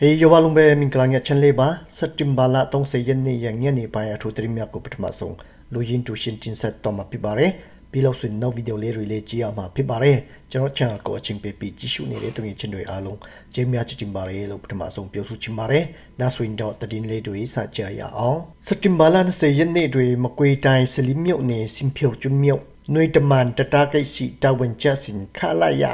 ဟေးယောဘလုံးပဲမင်္ဂလာညချန်လေးပါစက်တင်ဘာလ30ရက်နေ့ရညနေပိုင်းအထူးသတင်းများကိုပထမဆုံးလူရင်းတူရှင်းတင်ဆက်တော့မှာဖြစ်ပါတယ်ပြီးလို့ဆိုရင်နောက်ဗီဒီယိုလေးတွေလေးကြည့်အောင်မှာဖြစ်ပါတယ်ကျွန်တော် channel ကိုအချင်းပေးပြီးကြည့်ရှုနေတဲ့တူငယ်ချင်းတွေအားလုံးကျေးများချစ်တင်ပါတယ်လို့ပထမဆုံးပြောဆိုချင်ပါတယ်နောက်ဆိုရင်တော့တည်င်းလေးတွေစကြရအောင်စက်တင်ဘာလ20ရက်နေ့တွေမကွေတိုင်းစလီမြုပ်နေစင်ဖြုတ်ကျွမြုပ်နွေတမန်တတာကိတ်စီတဝန်ချစင်ခလာရ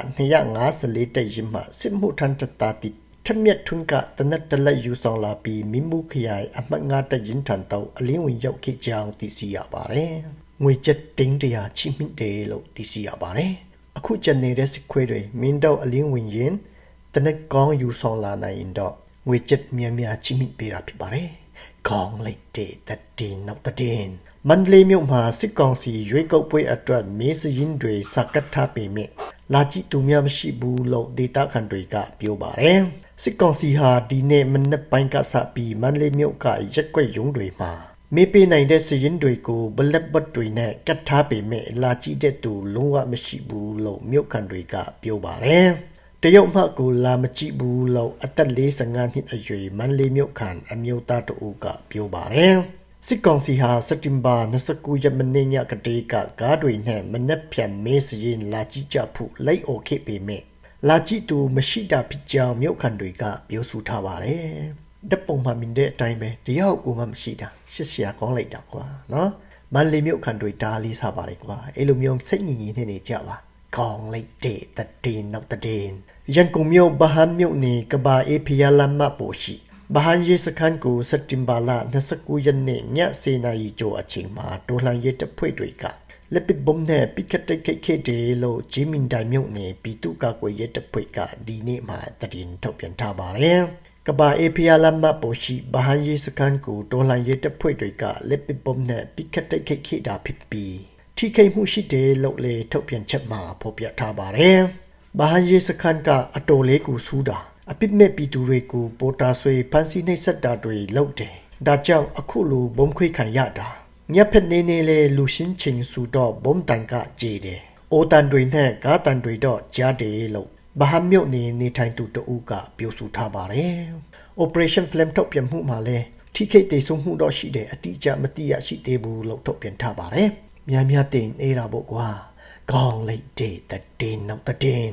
254တဲ့ရင်မှာစစ်မှုထမ်းတတာတိ ထမြက်ထွန်းကတနက်တလက်ယူဆောင်လာပြီးမိမှုခရိုင်အမှတ်ငါတရင်ထန်တော့အလင်းဝင်ရောက်ခဲ့ကြောင်းသိရှိရပါတယ်။ငွေကျပ်တင်းတရာချိမြင့်တယ်လို့သိရှိရပါတယ်။အခုကျန်နေတဲ့စစ်ခွေးတွေမင်းတော့အလင်းဝင်ရင်တနက်ကောင်းယူဆောင်လာနိုင်ရင်တော့ငွေကျပ်များများချိမြင့်ပေးတာဖြစ်ပါတယ်။ကောင်းလိုက်တဲ့တတင်းနောက်တတင်းမန္တလေးမြို့မှာစစ်ကောင်စီရွေးကောက်ပွဲအတွက်မင်းစရင်တွေစကတ်ထားပေမဲ့လာကြည့်သူများမရှိဘူးလို့ဒေတာခန်တွေကပြောပါတယ်။ စစ်ကောင်စီဟာဒီနေ့မနက်ပိုင်းကစပြီးမန္တလေးမြို့ကရက်ွက်ရုံးတွေမှာမေးပေးနိုင်တဲ့စရင်တွေကိုဘလက်ဘတ်တွေနဲ့ကတ်ထားပေမဲ့လာကြည့်တဲ့သူလုံးဝမရှိဘူးလို့မြို့ခံတွေကပြောပါတယ်။တရုတ်မှကိုလာမကြည့်ဘူးလို့အသက်45နှစ်အရွယ်မန္တလေးမြို့ခံအမျိုးသားတဦးကပြောပါတယ်။စစ်ကောင်စီဟာစက်တင်ဘာ29ရက်မနေ့ညကတည်းကကားတွေနဲ့မနက်ဖြန်မေးစရင်လာကြည့်ကြဖို့လိုက်အော်ခဲ့ပေမဲ့ လာကြည့်သူမရှိတာဖြစ်ကြောင်းမြို့ခံတွေကပြောဆိုထားပါတယ်။ဓပုံမှမင်းတဲ့အတိုင်းပဲတယောက်ကိုမှမရှိတာရှစ်ဆရာကောင်းလိုက်တာကွာနော်မန်လေးမြို့ခံတွေဒါလေးစားပါတယ်ကွာအဲ့လိုမျိုးစိတ်ညစ်ညစ်နေနေကြပါကောင်းလိုက်တဲ့တည်နောက်တည်ရန်ကုန်မြို့ဗဟန်းမြို့နေကဘာအေဖီယာလမ်မပိုရှိဗဟန်းရေးစခန်းကိုစက်တင်ဘာလ29ရက်နေ့ည7:00နာရီကျော်အချိန်မှာတော်လှန်ရေးတပ်ဖွဲ့တွေက လက်ပစ်ဘုံနဲ့ပိကတ်တိတ်ခိတ်ခိတ်တယ်လို့ဂျီမင်တိုင်မြုပ်နေပြည်သူ့ကာကွယ်ရေးတပ်ဖွဲ့ကဒီနေ့မှတည်င်းထုတ်ပြန်ထားပါတယ်။ကဘာအေဖီယာလမ်မပိုရှိဘဟန်ရေးစကန်ကိုတော်လှန်ရေးတပ်ဖွဲ့တွေကလက်ပစ်ဘုံနဲ့ပိကတ်တိတ်ခိတ်ခိတ်တာဖြစ်ပြီးထိခိုက်မှုရှိတယ်လို့လေထုတ်ပြန်ချက်မှာဖော်ပြထားပါတယ်။ဘဟန်ရေးစကန်ကအတော်လေးကိုစူးတာအပစ်မဲ့ပြည်သူတွေကိုပေါ်တာဆွေဖန်ဆီးနှိပ်စက်တာတွေလုပ်တယ်။ဒါကြောင့်အခုလိုဘုံခွေခံရတာ။ ညက်ဖက်နေနေလေလူရှင်းချင်းစုတော့ဘုံတန်ကကြေတယ်။အိုတန်တွေနဲ့ကားတန်တွေတော့ကြားတယ်လို့ဗဟမ်းမြုပ်နေနေထိုင်သူတဦးကပြောဆိုထားပါတယ်။ Operation Flame ထုတ်ပြန်မှုမှာလဲထိခိတ်တေဆုံးမှုတော့ရှိတယ်အတိအကျမသိရရှိသေးဘူးလို့ထုတ်ပြန်ထားပါတယ်။များများတင်နေတာပေါ့ကွာ။ကောင်းလိုက်တဲ့တည်နောက်တည်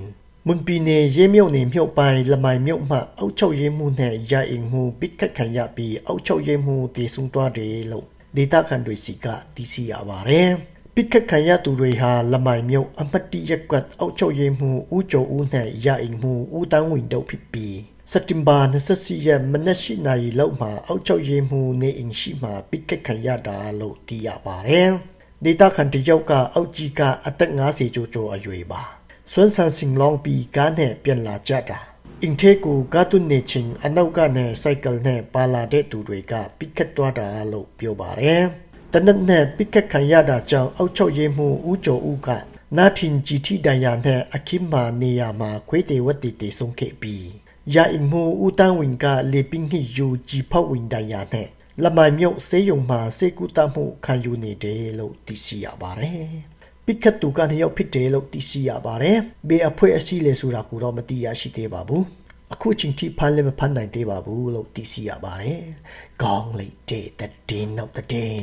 မွန်ပီနေရဲမြုပ်နေမြုပ်ပိုင်းလမိုင်မြုပ်မှအောက်ချုပ်ရဲမှုနဲ့ရအိမ်မှုပိတ်ခတ်ခံရပြီးအောက်ချုပ်ရဲမှုတည်ဆုံသွားတယ်လို့ ဒေတာခန်တွေစီကသိရှိရပါတယ်။ပိကတ်ခံရသူတွေဟာလမိုင်မြုပ်အမတ်တိရက်ကွက်အောက်ချုပ်ရေးမှုဦးကျော်ဦးနဲ့ရအိမ်မှုဦးတန်းဝင်တို့ဖြစ်ပြီးစက်တင်ဘာ24ရက်မနက်ရှိနာရီလောက်မှာအောက်ချုပ်ရေးမှုနေအိမ်ရှိမှာပိကတ်ခံရတာလို့သိရပါတယ်။ဒေတာခန်တယောက်ကအောက်ကြီးကအသက်50ကျော်ကျော်အရွယ်ပါ။စွန်းဆန်စင်လောင်းပြီးကားနဲ့ပြန်လာကြတာ အင်ထေကိုကာတွန်းနေချင်းအနောက်ကနေစိုက်ကယ်နဲ့ပါလာတဲ့သူတွေကပိကတ်သွားတာလို့ပြောပါတယ်။တနက်နဲ့ပိကတ်ခံရတာကြောင့်အောက်ချုပ်ရေးမှုဦးကျော်ဦးကနာထင်ဂျီတီဒိုင်ယာနဲ့အခိမာနေယာမှာခွေးတေဝတ်တေတေဆုံးခဲ့ပြီးယာအင်မှုဦးတန်းဝင်ကလေပင်းဟီယူဂျီဖောက်ဝင်ဒိုင်ယာနဲ့လမိုင်မြုပ်ဆေးရုံမှာစေကူတမှုခံယူနေတယ်လို့သိရှိရပါတယ်။ ပိကတ်တူကနေရောက်ဖြစ်တယ်လို့သိရှိရပါတယ်။ဘေးအဖွဲအစည်းလေဆိုတာကိုတော့မသိရရှိသေးပါဘူး။အခုချိန်ထိဖမ်းလည်းမဖမ်းနိုင်သေးပါဘူးလို့သိရှိရပါတယ်။ကောင်းလိုက်တဲ့တဲ့နောက်တဲ့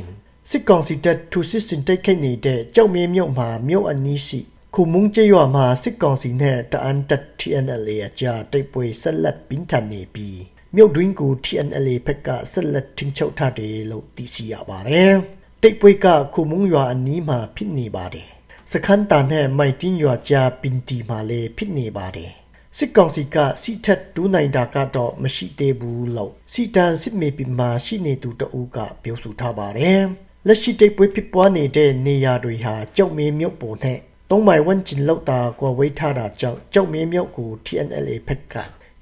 စစ်ကောင်စီတပ်ထူစစ်စင်တိုက်ခိုက်နေတဲ့ကြောက်မင်းမြုပ်မှာမြို့အနီးရှိခုမုံကျရွာမှာစစ်ကောင်စီနဲ့တအန်တက် TNLA အကြားတိုက်ပွဲဆက်လက်ပြင်းထန်နေပြီးမြို့တွင်းကို TNLA ဘက်ကဆက်လက်ထင်ချုပ်ထားတယ်လို့သိရှိရပါတယ်။တိုက်ပွဲကခုမုံရွာအနီးမှာဖြစ်နေပါတယ်။ စခန်းတန်နဲ့မိုင်တင်းရွာကြားပင်တီမှာလည်းဖြစ်နေပါတယ်။စစ်ကောင်စီကစီထက်တူးနိုင်တာကတော့မရှိသေးဘူးလို့စီတန်စစ်မေပင်မှာရှိနေသူတအူးကပြောဆိုထားပါတယ်။လက်ရှိတိတ်ပွဲဖြစ်ပွားနေတဲ့နေရာတွေဟာကြောက်မင်းမြုပ်ပုံနဲ့သုံးမိုင်ဝန်းကျင်လောက်တာကွာဝေးထားတာကြောင့်ကြောက်မင်းမြုပ်ကို TNLA ဖက်က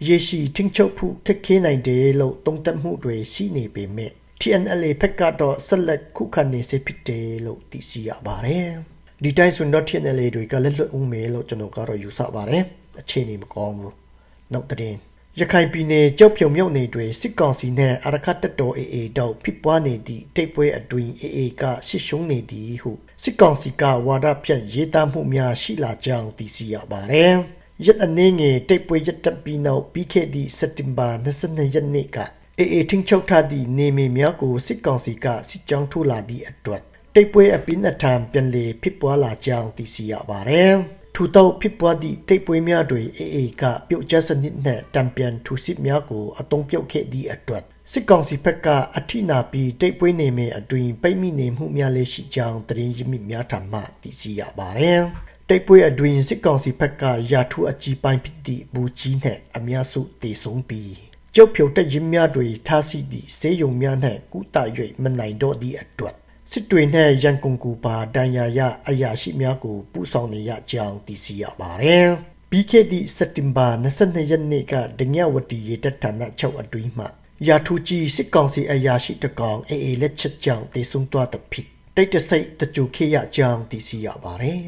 ရေရှိထင်းချုပ်ဖို့ခက်ခဲနိုင်တယ်လို့တုံ့တက်မှုတွေရှိနေပေမဲ့ TNLA ဖက်ကတော့ဆက်လက်ခုခံနေစေဖြစ်တယ်လို့သိရှိရပါတယ်။ ဒီတိုင်းဆိုတော့ TNLA တွေကလက်လွတ်ဦးမယ်လို့ကျွန်တော်ကတော့ယူဆပါတယ်။အခြေအနေမကောင်းဘူး။နောက်တဲ့ရခိုင်ပြည်နယ်ကြောက်ဖြုံမြုပ်နေတွေစစ်ကောင်စီနဲ့အရခတ်တတော် AA တောက်ဖြစ်ပွားနေသည့်တိတ်ပွဲအတွင်း AA ကရှစ်ရှုံးနေသည်ဟုစစ်ကောင်စီကဝါဒဖြန့်ရေးသားမှုများရှိလာကြောင်းသိရှိရပါတယ်။ရက်အနေငယ်တိတ်ပွဲရက်တပ်ပြီးနောက်ပြီးခဲ့သည့်စက်တင်ဘာ22ရက်နေ့ကအေအေထင်းချုပ်ထားသည့်နေမီများကိုစစ်ကောင်စီကစစ်ကြောင်းထိုးလာသည့်အတွက် တိတ်ပွဲအပင်းအထံပြန်လေဖြစ်ပွားလာကြောင်းသိရှိရပါတယ်။ထူတော့ဖြစ်ပွားသည့်တိတ်ပွဲများတွင်အေအေကပြုတ်ကျစနစ်နှင့်တံပြန်ထူစစ်များကိုအတုံးပြုတ်ခဲ့သည့်အတွက်စစ်ကောင်စီဘက်ကအထိနာပြီးတိတ်ပွဲနေမီအတွင်ပိတ်မိနေမှုများလည်းရှိကြောင်းသတင်းရင်းမြစ်များထံမှသိရှိရပါတယ်။တိတ်ပွဲအတွင်းစစ်ကောင်စီဘက်ကရာထူးအကြီးပိုင်းဖြစ်သည့်ဘူကြီးနှင့်အများစုတေဆုံးပြီးကျုပ်ဖြုတ်တဲ့ရင်းများတွေထားရှိသည့်စေယုံများနှင့်ကုသ၍မနိုင်တော့သည့်အတွက် စစ်တွေနှင့်ရန်ကုန်ကူပါတန်ရာရအရာရှိများကိုပူဆောင်နေရကြောင်းသိရှိရပါသည်ပြီးခဲ့သည့်စက်တင်ဘာ22ရက်နေ့ကဒညဝတီရေတပ်ဌာနချုပ်အတွင်းမှရာထူးကြီးစစ်ကောင်စီအရာရှိတကောင်အေအေလက်ချက်ကြောင့်တေဆုံးသွားသဖြင့်တိတ်တဆိတ်တကြိုခေရကြောင်းသိရှိရပါတယ်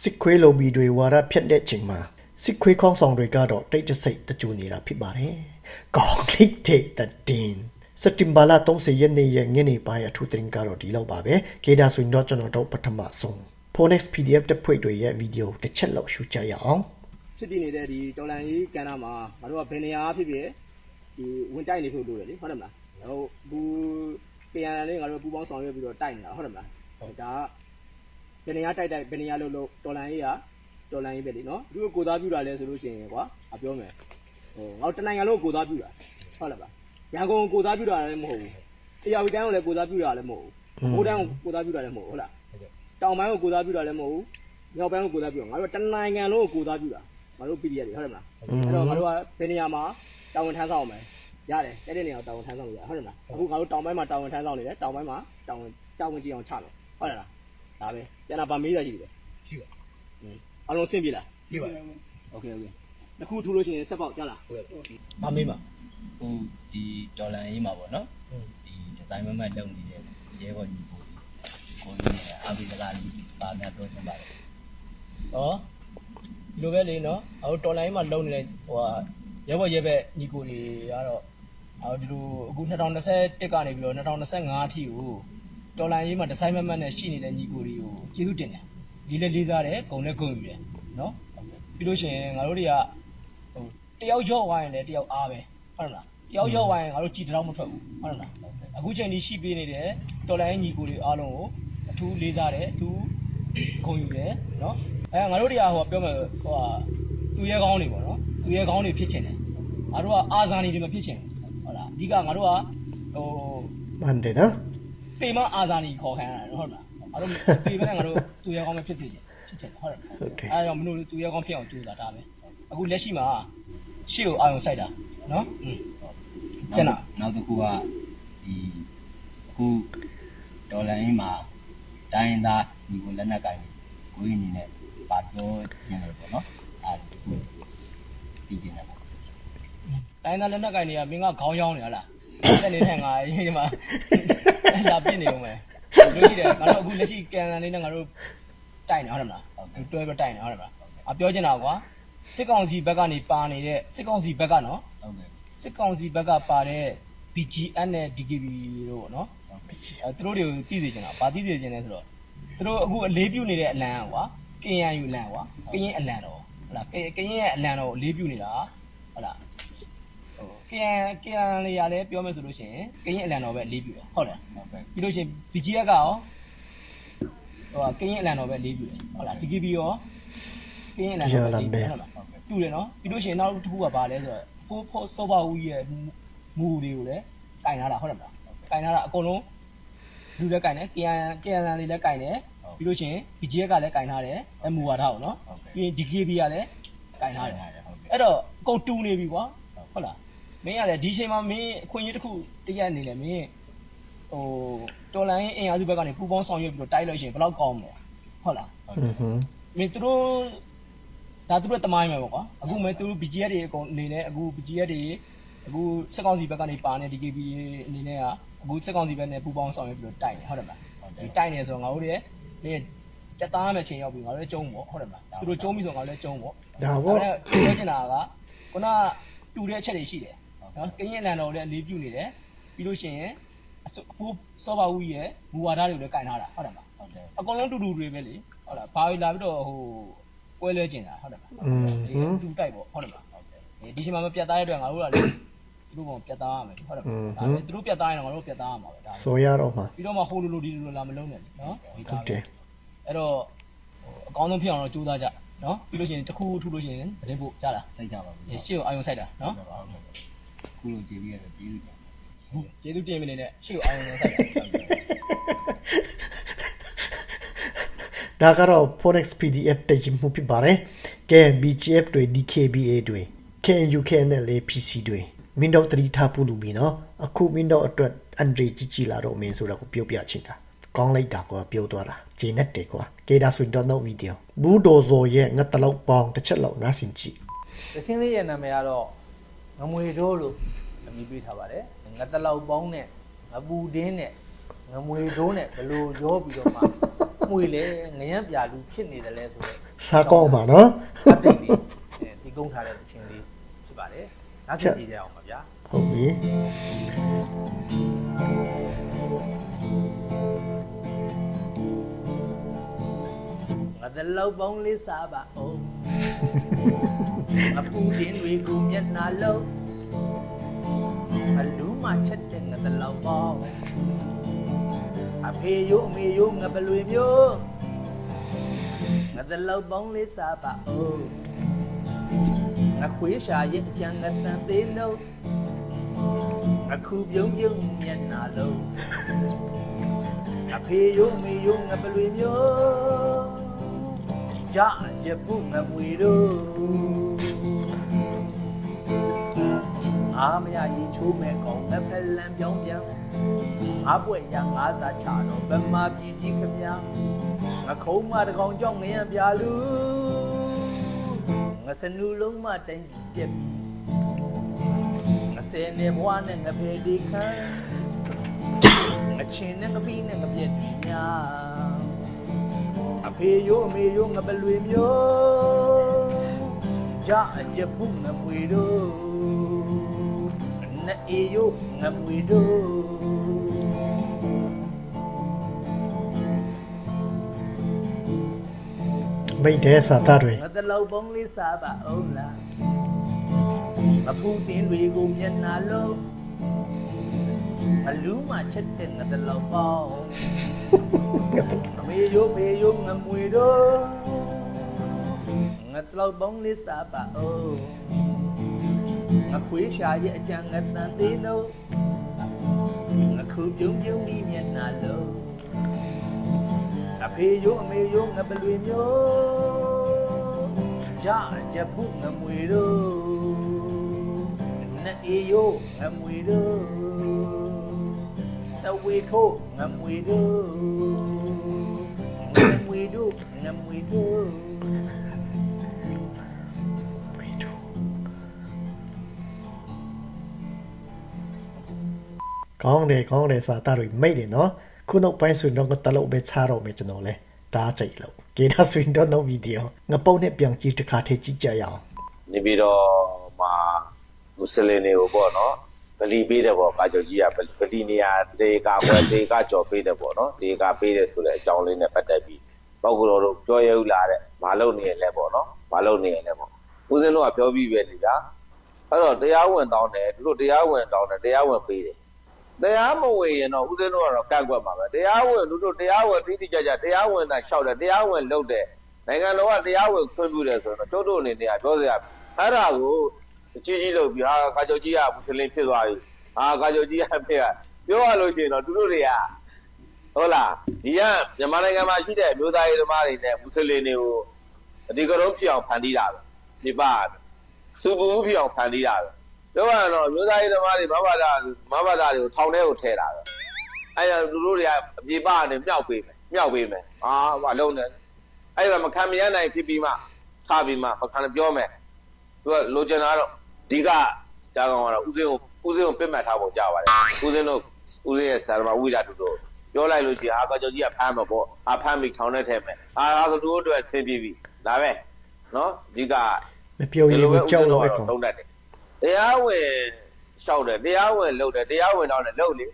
စစ်ခွေးလိုဘီတွေဝါရဖြတ်တဲ့ချိန်မှာစစ်ခွေးခေါင်းဆောင်တွေကတော့တိတ်တဆိတ်တကြိုနေတာဖြစ်ပါတယ်။ကောင်းလိတ်တဲ့တင် စက်တင်ဘာလ30ရက်နေ့ရဲ့ညနေပိုင်းအထူးသတင်းကတော့ဒီလောက်ပါပဲ။ကေဒါဆိုရင်တော့ကျွန်တော်တို့ပထမဆုံး Phonex PDF တစ်ဖွဲ့တွေရဲ့ဗီဒီယိုတစ်ချက်လောက်ရှုကြရအောင်ဖြစ်တည်နေတဲ့ဒီတော်လန်ကြီးကန်တာမှာငါတို့ကဘယ်နေရာဖြစ်ဖြစ်ဒီဝင်တိုက်နေဖို့လိုတယ်လေဟုတ်တယ်မလားဟိုဘူးပြန်ရလေးငါတို့ပူပေါင်းဆောင်ရွက်ပြီးတော့တိုက်နေတာဟုတ်တယ်မလားဒါကဘယ်နေရာတိုက်တိုက်ဘယ်နေရာလို့လို့တော်လန်ကြီးကတော်လန်ကြီးပဲလေနော်သူကိုကိုသားပြူတာလဲဆိုလို့ရှိရင်ကွာအပြောမယ်ဟိုငါတို့တနိုင်ငံလုံးကိုကိုသားပြူတာဟုတ်လားဗျ ရန်ကုန်ကိုကိုသားပြူတာလည်းမဟုတ်ဘူးတရားဝီတန်းကိုလည်းကိုသားပြူတာလည်းမဟုတ်ဘူးဘိုးတန်းကိုကိုသားပြူတာလည်းမဟုတ်ဘူးဟုတ်လားတောင်ပိုင်းကိုကိုသားပြူတာလည်းမဟုတ်ဘူးမြောက်ပိုင်းကိုကိုသားပြူတာငါတို့တနိုင်ငံလုံးကိုကိုသားပြူတာ ငါတို့ PDF တွေဟုတ်တယ်မလားအဲ့တော့ငါတို့ကဘယ်နေရာမှာတာဝန်ထမ်းဆောင်အောင်မယ်ရတယ်တဲ့တဲ့နေရာကိုတာဝန်ထမ်းဆောင်လို့ရတယ်ဟုတ်တယ်မလားအခုငါတို့တောင်ပိုင်းမှာတာဝန်ထမ်းဆောင်နေတယ်တောင်ပိုင်းမှာတာဝန်တာဝန်ကြည့်အောင်ချမယ်ဟုတ်တယ်လားဒါပဲပြန်လာပါမေးတာရှိတယ် ရှိပါ အလုံးစင်ပြီလား ပြပါ โอเคโอเค တခုထူလို့ရှိရင်ဆက်ပေါက်ကြားလားဟုတ်ကဲ့မမေးပါဟိုဒီဒေါ်လာရေးမှာပေါ့နော်ဒီဒီဇိုင်းမမတ်လုပ်နေတဲ့ရဲဘော်ညီကိုကိုကြီးနဲ့အဘိဓကာလေးပါများပြောချင်ပါတယ်ဟောဒီလိုပဲလေနော်အခုတော်လိုင်းမှာလုံနေတဲ့ဟိုဟာရဲဘော်ရဲဘက်ညီကိုတွေကတော့အခုဒီလိုအခု2021ကနေပြီးတော့2025အထိကိုတော်လိုင်းရေးမှာဒီဇိုင်းမမတ်နဲ့ရှိနေတဲ့ညီကိုတွေကိုကျေးဇူးတင်တယ်ဒီလည်းလေးစားတယ်ဂုံလည်းဂုံယူတယ်နော်ပြီးလို့ရှိရင်ငါတို့တွေကဟို တယောက်ရော့သွားရင်လည်းတယောက်အားပဲဟုတ်လားတယောက်ရော့သွားရင်ငါတို့ကြည်တောင်မထွက်ဘူးဟုတ်လားအခုချိန်ကြီးရှိပေးနေတဲ့တော်လိုင်းညီကိုတွေအားလုံးကိုအထူးလေးစားတယ်အထူးခုံယူတယ်နော်အဲငါတို့တွေကဟိုပြောမယ်ဟိုဟာသူရဲကောင်းတွေပေါ့နော်သူရဲကောင်းတွေဖြစ်ချင်တယ်ငါတို့ကအာဇာနည်တွေမဖြစ်ချင်ဘူးဟုတ်လားအဓိကငါတို့ကဟိုမှန်တယ်နော်ပေမအာဇာနည်ခေါ်ခံရတယ်ဟုတ်လားငါတို့ပေမနဲ့ငါတို့သူရဲကောင်းပဲဖြစ်စေချင်ဖြစ်ချင်တယ်ဟုတ်တယ်ဟုတ်ကဲ့အဲဒါကြောင့်မလို့သူရဲကောင်းဖြစ်အောင်ကြိုးစားတာပဲအခုလက်ရှိမှာ ရှေ့ကိုအာရုံစိုက်တာနော်อืมကျန်တာနောက်တစ်ခုကဒီအခုဒေါ်လာရေးမှာတိုင်းရင်းသားညီကိုလက်နက်ကင်ကိုကြီးအနေနဲ့ပါပြောခြင်းလေပေါ့နော်အဲဒီခုတည်ခြင်းတယ်ပေါ့တိုင်းသားလက်နက်ကင်တွေကမင်းကခေါင်းရောင်းနေဟလားတက်နေတဲ့ငါဒီမှာလာပြစ်နေဦးမယ်တို့ကြည့်တယ်ငါတို့အခုလက်ရှိကန်လန်လေးနဲ့ငါတို့တိုက်နေဟုတ်တယ်မလားတွဲပြတိုက်နေဟုတ်တယ်မလားအပြောချင်တာကွာ စစ်ကောင်စီဘက်ကနေပါနေတဲ့စစ်ကောင်စီဘက်ကနော်ဟုတ်ကဲ့စစ်ကောင်စီဘက်ကပါတဲ့ BGN နဲ့ DKB တို့ပေါ့နော်အဲသူတို့တွေကိုတည်စေချင်တာဗာတည်စေချင်လဲဆိုတော့သူတို့အခုအလေးပြုနေတဲ့အလံကွာ KNU အလံကွာကရင်အလံတော့ဟုတ်လားကရင်ရဲ့အလံတော့အလေးပြုနေတာဟုတ်လားဟို KN KN လေးရလဲပြောမယ်ဆိုလို့ရှိရင်ကရင်အလံတော်ပဲလေးပြတယ်ဟုတ်လားဟုတ်ကဲ့ပြီးလို့ရှိရင် BGF ကရောဟိုကရင်အလံတော်ပဲလေးပြတယ်ဟုတ်လား DKB ရောကရင်အလံတော်ပဲလေးပြတယ်ဟုတ်လား တူတယ်နော်ပြီးလို့ရှိရင်နောက်တစ်ခုကဘာလဲဆိုတော့ဖိုးဖိုးစောပါဦးရဲ့မူတွေကိုလည်းကင်ထားတာဟုတ်တယ်မလားကင်ထားတာအကုန်လုံးလူလည်းကင်တယ် KN KN လေးလည်းကင်တယ်ပြီးလို့ရှိရင် BGF ကလည်းကင်ထားတယ်အမူဝါဒကိုနော်ဟုတ်ကဲ့ပြီးရင် DKB ကလည်းကင်ထားတယ်ဟုတ်ကဲ့အဲ့တော့အကုန်တူနေပြီကွာဟုတ်လားမင်းရတယ်ဒီချိန်မှာမင်းအခွင့်အရေးတစ်ခုတရက်အနေနဲ့မင်းဟိုတော်လိုင်းအင်အားစုဘက်ကနေပူပေါင်းဆောင်ရွက်ပြီးတော့တိုက်လို့ရှိရင်ဘယ်တော့ကောင်းမလဲဟုတ်လားဟွန်းဟွန်းမင်းတို့ ဒါသူတို့တမိုင်းမယ်ပေါ့ကွာအခုမဲသူတို့ BGF တွေအကုန်အနေနဲ့အခု BGF တွေအခုစက်ကောင်စီဘက်ကနေပါနေ DKB အနေနဲ့ကအခုစက်ကောင်စီဘက်နဲ့ပူပေါင်းဆောင်ရွက်ပြီးတော့တိုက်နေဟုတ်တယ်မလားဒီတိုက်နေဆိုတော့ငါတို့ရဲ့မင်းတက်သားမဲ့ချိန်ရောက်ပြီငါတို့လည်းကျုံးပေါ့ဟုတ်တယ်မလားသူတို့ကျုံးပြီဆိုတော့ငါတို့လည်းကျုံးပေါ့ဒါဟောပေါ့ပြောချင်တာကခုနတူတဲ့အချက်တွေရှိတယ်နော်ကရင်လန်တော်လည်းအလေးပြုနေတယ်ပြီးလို့ရှိရင်အစိုးစောပါဦးရဲ့မူဝါဒတွေကိုလည်းကင်ထားတာဟုတ်တယ်မလားဟုတ်တယ်အကုန်လုံးတူတူတွေပဲလေဟုတ်လားဘာလို့လာပြီးတော့ဟို ကွဲလွဲကျင်တာဟုတ်တယ်မလားอืมဒီအတူတိုက်ပေါ့ဟုတ်တယ်မလားဟုတ်တယ်ဒီချိန်မှာမပြတ်သားရတဲ့အတွက်ငါတို့ကလည်းသူတို့ကောင်ပြတ်သားရမယ်ဟုတ်တယ်မလားဒါပေမဲ့သူတို့ပြတ်သားရင်တော့ငါတို့ပြတ်သားရမှာပဲဒါဆိုရတော့မှာပြီးတော့မှဟိုလိုလိုဒီလိုလိုလာမလုံးနဲ့နော်ဒီဟုတ်တယ်အဲ့တော့အကောင်းဆုံးဖြစ်အောင်တော့ကြိုးစားကြနော်ပြီးလို့ရှိရင်တစ်ခုထူလို့ရှိရင်တရင်ပို့ကြတာစိတ်ချပါဘူးရှေ့ကိုအာယုံဆိုင်တာနော်ခုလိုကြည့်ပြီးရတယ်ကျေးဇူးတင်ကျေးဇူးတင်မနေနဲ့ရှေ့ကိုအာယုံဆိုင်တာ ဒါကတော့ Forex PDF တည်မှုဖြစ်ပါတယ်ကဲ BGF တွေ DKBA တွေ KNU KNL PC တွေမင်းတို့တတိထားဖို့လူပြီနော်အခုမင်းတို့အတွက်အန်ဒရီကြီးကြီးလာတော့မင်းဆိုတော့ကိုပြုတ်ပြချင်တာကောင်းလိုက်တာကွာပြုတ်သွားတာဂျင်းနဲ့တေကွာကေဒါဆိုရင်တော့နောက်ဗီဒီယိုဘူးဒိုဇိုရဲ့ငတ်တလောက်ပေါင်းတစ်ချက်လောက်နားဆင်ကြည့်တချင်းလေးရဲ့နာမည်ကတော့ငမွေတိုးလို့အမည်ပေးထားပါတယ်ငတလောက်ပေါင်းနဲ့ငပူတင်းနဲ့ငမွေတိုးနဲ့ဘလို့ရောပြီးတော့မှ မှွေလေငရမ်းပြလူဖြစ်နေတယ်လဲဆိုတော့စားကောင်းပါနော် update လေးအဲဒီကုန်းထားတဲ့တချင်းလေးဖြစ်ပါတယ်နောက်ဆက်ကြည့်ကြအောင်ပါဗျာဟုတ်ပြီငတလောက်ပေါင်းလေးစားပါအောင်ငပူတင်းတွေကိုမျက်နှာလုံးအလူမှချက်တဲ့ငတလောက်ပေါင်း အဖေယိုအမေယိုငပလွေမျိုးငတလောက်ပေါင်းလေးစားပါအောင်ငခွေးရှာရဲ့အကြံငတန်သေးလုံးအခုပြုံးပြုံးမျက်နှာလုံးအဖေယိုအမေယိုငပလွေမျိုးကြရပုငမွေတို့အာမရကြီးချိုးမဲ့ကောင်ငဖက်လန်ပြောင်းပြန် ငါပွက်ရငါစားချတော့ဗမာပြည်ကြီးခမညာငခုံးမတကောင်ကြောင့်ငရံပြလူငစနူလုံးမတိုင်းကြီးပြက်ပြီငစဲနေဘွားနဲ့ငဖေဒီခမ်းငချင်းနဲ့ငပီးနဲ့ငပြက်တွေများအဖေယိုအမေယိုငပလွေမျိုးကြအကျပုငမွေတို့နဲ့အေယိုငမွေတို့ မိတ်တဲ့စာသားတွေငါတလောက်ပေါင်းလေးစားပါအောင်လားအပူတင်တွေကိုမျက်နှာလုံးအလူးမှချက်တဲ့ငါတလောက်ပေါင်းအမေယိုဖေယိုငမွေတို့ငါတလောက်ပေါင်းလေးစားပါအောင်ငါခွေးရှာရဲ့အကြံငါတန်သေးလို့ငါခုပြုံးပြုံးပြီးမျက်နှာလုံးအ ဖေယိုအမေယိုငပလွေမျိုးကြကြပုငမွေတို့နဲ့အေယိုငမွေတို့တဝေခိုးငမွေတို့ငမွေတို့ငမွေတို့ကောင်းတယ်ကောင်းတယ်စာသားတွေမိတ်တယ်နော် ခုနောက်ပိုင်းဆိုရင်တော့ငါတလောက်ပဲချတော့မယ်ကျွန်တော်လဲဒါကြိတ်လို့ကေဒါဆိုရင်တော့နောက်ဗီဒီယိုငါပုံနဲ့ပြန်ကြည့်တစ်ခါထည့်ကြည့်ကြရအောင်နေပြီးတော့မှာမွတ်စလင်တွေကိုပေါ့နော်ဗလီပေးတယ်ပေါ့ကာကျော်ကြီးကဗလီနေရာတေကာပွဲတေကာကြော်ပေးတယ်ပေါ့နော်တေကာပေးတယ်ဆိုတဲ့အကြောင်းလေးနဲ့ပတ်သက်ပြီးပောက်ကတော့တို့ပြောရဦးလာတဲ့မလုပ်နေရလဲပေါ့နော်မလုပ်နေရလဲပေါ့ဦးစင်းတို့ကပြောပြီးပဲလေဗျာအဲ့တော့တရားဝင်တောင်းတယ်သူတို့တရားဝင်တောင်းတယ်တရားဝင်ပေးတယ် တရားမဝင်ရင်တော့ဦးစင်းတို့ကတော့ကန့်ကွက်ပါပဲတရားဝင်သူတို့တရားဝင်တိတိကျကျတရားဝင်တာလျှောက်တယ်တရားဝင်လုပ်တယ်နိုင်ငံတော်ကတရားဝင်ခွင့်ပြုတယ်ဆိုတော့ကျုပ်တို့အနေနဲ့ကပြောစရာအဲ့ဒါကိုအကြီးကြီးလုပ်ပြီးဟာကာကျော်ကြီးကမွတ်စလင်ဖြစ်သွားပြီဟာကာကျော်ကြီးကဖြစ်ကပြောရလို့ရှိရင်တော့သူတို့တွေကဟုတ်လားဒီကမြန်မာနိုင်ငံမှာရှိတဲ့မျိုးသားရေးသမားတွေနဲ့မွတ်စလင်တွေကိုအဒီကရုံးဖြစ်အောင်ဖန်တီးတာပဲဒီပါစူပူဖြစ်အောင်ဖန်တီးတာပဲ ပြောရရင်တော့မျိုးသားရေးသမားတွေမဘာသာမဘာသာတွေကိုထောင်ထဲကိုထည့်တာပဲအဲ့ဒါသူတို့တွေကအပြေပကနေမြောက်ပေးမယ်မြောက်ပေးမယ်အာဘာလုံးတယ်အဲ့ဒါမခံမရနိုင်ဖြစ်ပြီးမှထားပြီးမှမခံပြောမယ်သူကလိုချင်တာတော့ဒီကကြားကောင်ကတော့ဦးစင်းကိုဦးစင်းကိုပြစ်မှတ်ထားဖို့ကြားပါတယ်ဦးစင်းတို့ဦးစင်းရဲ့ဆရာမဝိဇ္ဇာတူတို့ပြောလိုက်လို့ရှိရင်အာကကြောကြီးကဖမ်းမှာပေါ့အာဖမ်းပြီးထောင်ထဲထည့်မယ်အာဒါဆိုသူတို့အတွက်ဆင်းပြေပြီဒါပဲနော်ဒီကမပြောရင်ကိုကြောက်တော့ပဲကောတုံးတတ်တယ် တရားဝင်လျှောက်တယ်တရားဝင်လုပ်တယ်တရားဝင်တော့လည်းလုပ်လေ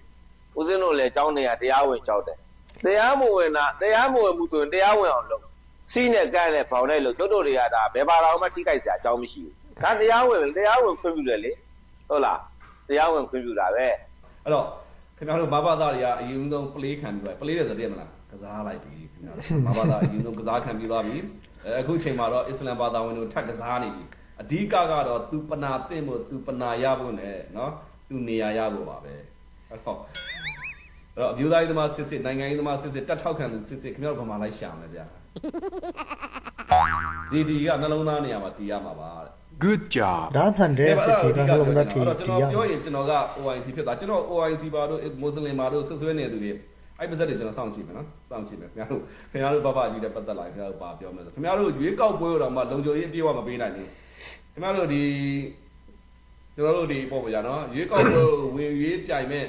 ဦးစင်းတို့လည်းចောင်းနေရတရားဝင်လျှောက်တယ်တရားမဝင်တာတရားမဝင်ဘူးဆိုရင်တရားဝင်အောင်လုပ်စီးနဲ့ကန့်နဲ့ဖောင်နဲ့လို့တို့တို့တွေကဒါဘယ်ပါတော်မှထိခိုက်စရာအကြောင်းမရှိဘူးဒါတရားဝင်တရားဝင်ခွင့်ပြုတယ်လေဟုတ်လားတရားဝင်ခွင့်ပြုတာပဲအဲ့တော့ခင်ဗျားတို့ဘာဘာသားတွေကအရင်ဆုံးပလေးခံပြီးသွားပလေးတယ်ဆိုတည်းမလားကစားလိုက်ပြီခင်ဗျားတို့ဘာဘာသားအရင်ဆုံးကစားခံပြီးသွားပြီအဲအခုချိန်မှာတော့အစ္စလမ်ဘာသာဝင်တို့ထပ်ကစားနေပြီ အဓိကကတော့သူပနာတင့်ဖို့သူပနာရဖို့နဲ့နော်သူနေရာရဖို့ပါပဲအဲ့တော့အဲ့တော့အမျိုးသားရေးသမားစစ်စစ်နိုင်ငံရေးသမားစစ်စစ်တက်ထောက်ခံသူစစ်စစ်ခင်ဗျားတို့ဘာမှလိုက်ရှာမယ်ဗျာစီဒီကနှလုံးသားနေရာမှာတီးရမှာပါတဲ့ Good job. ဒါမှန်တယ်စစ်တီကနှလုံးသားထီအဲ့တော့တီကျွန်ရတော်မှာပြောရင်ကျွန်တော်က OIC ဖြစ်သွားကျွန်တော် OIC ပါတို့မွတ်စလင်ပါတို့ဆွဆွဲနေသူတွေအဲ့ပါဇက်တွေကျွန်တော်စောင့်ကြည့်မယ်နော်စောင့်ကြည့်မယ်ခင်ဗျားတို့ခင်ဗျားတို့ဘဘကြီးတဲ့ပတ်သက်လာခင်ဗျားတို့ပါပြောမယ်ဆိုခင်ဗျားတို့ရွေးကောက်ပွဲတော့မှလုံခြုံရေးအပြည့်အဝမပေးနိုင်ဘူး ခင်ဗျားတို့ဒီကျွန်တော်တို့ဒီပေါ့ဗျာနော်ရွေးကောက်ပွဲဝင်ရွေးပြိုင်မဲ့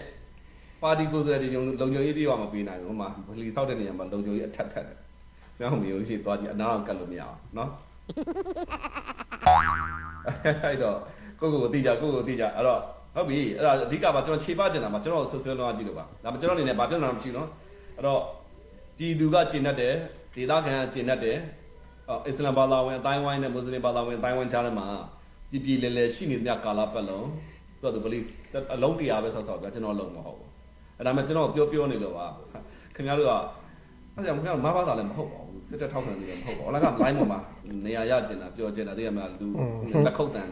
ပါတီကိုယ်စားလှယ်တွေလုံခြုံရေးအပြည့်အဝမပေးနိုင်ဘူးဟိုမှာဗလီဆောက်တဲ့နေရာမှာလုံခြုံရေးအထက်ထက်တယ်ခင်ဗျားတို့မျိုးရှိသွားကြည့်အနားကတ်လို့မရအောင်နော်အဲ့တော့ကိုကိုကိုတိကြကိုကိုတိကြအဲ့တော့ဟုတ်ပြီအဲ့ဒါအဓိကပါကျွန်တော်ခြေပကျင်တာမှာကျွန်တော်ဆွဆွဲတော့ကြည့်လို့ပါဒါမှကျွန်တော်အနေနဲ့ဗာပြဿနာမရှိဘူးနော်အဲ့တော့ပြည်သူကကျင်တတ်တယ်ဒေသခံကကျင်တတ်တယ် အော်အစ္စလာမ်ဘာသာဝင်အတိုင်းဝိုင်းနဲ့မွတ်စလင်ဘာသာဝင်အတိုင်းဝိုင်းကြားထဲမှာပြည်ပြည်လဲလဲရှိနေတဲ့ကာလပတ်လုံးသူကသူ belief အလုံးတရားပဲဆောက်ဆောက်ပြကျွန်တော်လုံးမဟုတ်ဘူးအဲ့ဒါမှကျွန်တော်ပြောပြောနေလို့ပါခင်ဗျားတို့ကအဲ့ကြောင့်ခင်ဗျားတို့မဘာသာလည်းမဟုတ်ပါဘူးစစ်တပ်ထောက်ခံနေတယ်မဟုတ်ပါဘူးအလက line ပေါ်မှာနေရာရကျင်တာပြောကျင်တာသိရမလားလူလက်ခုပ်တန်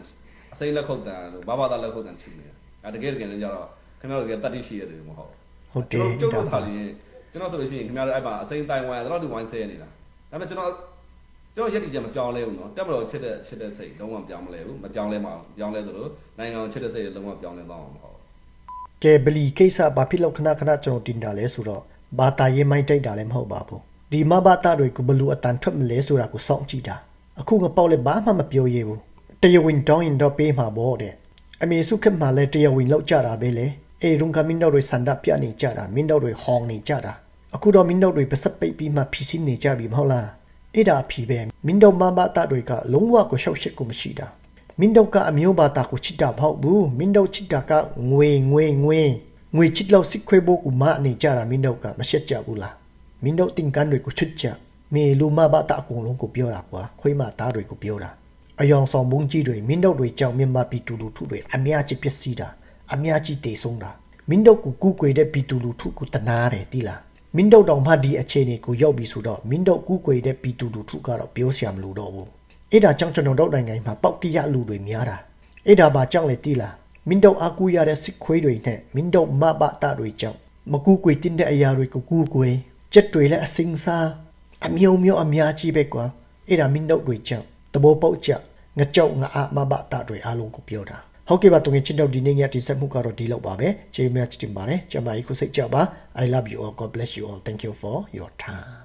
အစိမ်းလက်ခုပ်တန်လို့ဘာဘာသာလက်ခုပ်တန်ချူနေတာအဲတကယ်တကယ်လည်းကြတော့ခင်ဗျားတို့ကတတိရှိရတယ်မဟုတ်ဟုတ်တယ်ကျွန်တော်ဒါတို့ထားရင်ကျွန်တော်ဆိုလို့ရှိရင်ခင်ဗျားတို့အဲ့မှာအစိမ်းတိုင်ဝိုင်းတော့ဒီဝိုင်းဆဲနေတာဒါပေမဲ့ကျွန်တော် ကျွန်တော်ရက်တီချက်မပြောင်းလဲဘူးเนาะတက်မလို့ချစ်တဲ့ချစ်တဲ့စိတ်လုံးဝပြောင်းမလဲဘူးမပြောင်းလဲမအောင်ပြောင်းလဲသလိုနိုင်ငံကိုချစ်တဲ့စိတ်လုံးဝပြောင်းလဲတော့အောင်မဟုတ် ကဲဘလီကိစ္စဘာဖြစ်လို့ခဏခဏကျွန်တော်တင်တာလဲဆိုတော့ဘာတာရေးမိုင်းတိုက်တာလည်းမဟုတ်ပါဘူးဒီမဘာတာတွေကိုဘလူအတန်ထွက်မလဲဆိုတာကိုစောင့်ကြည့်တာအခုငပေါက်လည်းဘာမှမပြောရဘူးတရားဝင်တောင်းရင်တော့ပေးမှာပေါ့တဲ့အမေစုခက်မှလည်းတရားဝင်လောက်ကြတာပဲလေအေရုံကမင်းတို့တွေစန္ဒပြနေကြတာမင်းတို့တွေဟောင်းနေကြတာအခုတော့မင်းတို့တွေပစက်ပိတ်ပြီးမှဖြီးစင်းနေကြပြီမဟုတ်လား အဲ့ဒါအဖြီပဲမင်းတို့မဘာတာတွေကလုံးဝကိုရှောက်ရှစ်ကိုမရှိတာမင်းတို့ကအမျိုးဘာသာကိုချစ်တာမဟုတ်ဘူးမင်းတို့ချစ်တာကငွေငွေငွေငွေချစ်လို့စစ်ခွေးဖို့ကမအနေကြတာမင်းတို့ကမရှက်ကြဘူးလားမင်းတို့တင်ကန်တွေကိုချစ်ကြမေလူမဘာသာအကုန်လုံးကိုပြောတာကွာခွေးမသားတွေကိုပြောတာအယောင်ဆောင်ဘုံကြီးတွေမင်းတို့တွေကြောင့်မြန်မာပြည်သူလူထုတွေအများကြီးပျက်စီးတာအများကြီးတေဆုံးတာမင်းတို့ကိုကူကွေတဲ့ပြည်သူလူထုကိုတနာတယ်တိလား မင်းတို့တောင်မှဒီအခြေအနေကိုရောက်ပြီဆိုတော့မင်းတို့ကူကွေတဲ့ပြည်သူလူထုကတော့ပြောစရာမလိုတော့ဘူးအဲ့ဒါကြောင့်ကျွန်တော်တို့နိုင်ငံမှာပောက်တရလူတွေများတာအဲ့ဒါဘာကြောင့်လဲတိလားမင်းတို့အကူရတဲ့စစ်ခွေးတွေနဲ့မင်းတို့မဘတာတွေကြောင့်မကူကွေတင်တဲ့အရာတွေကိုကူကွေချက်တွေလည်းအစင်းစားအမျိုးမျိုးအများကြီးပဲကွာအဲ့ဒါမင်းတို့တွေကြောင့်တဘောပေါက်ကြငကြောက်ငါအမဘတာတွေအားလုံးကိုပြောတာ ဟုတ်ကဲ့ပါတုံငယ်ချင်းတို့ဒီနေ့ညဒီဆက်မှုကတော့ဒီလောက်ပါပဲကျေးဇူးများချစ်တင်ပါတယ်ကျမကြီးကိုစိတ်ကြပါ I love you all God bless you all thank you for your time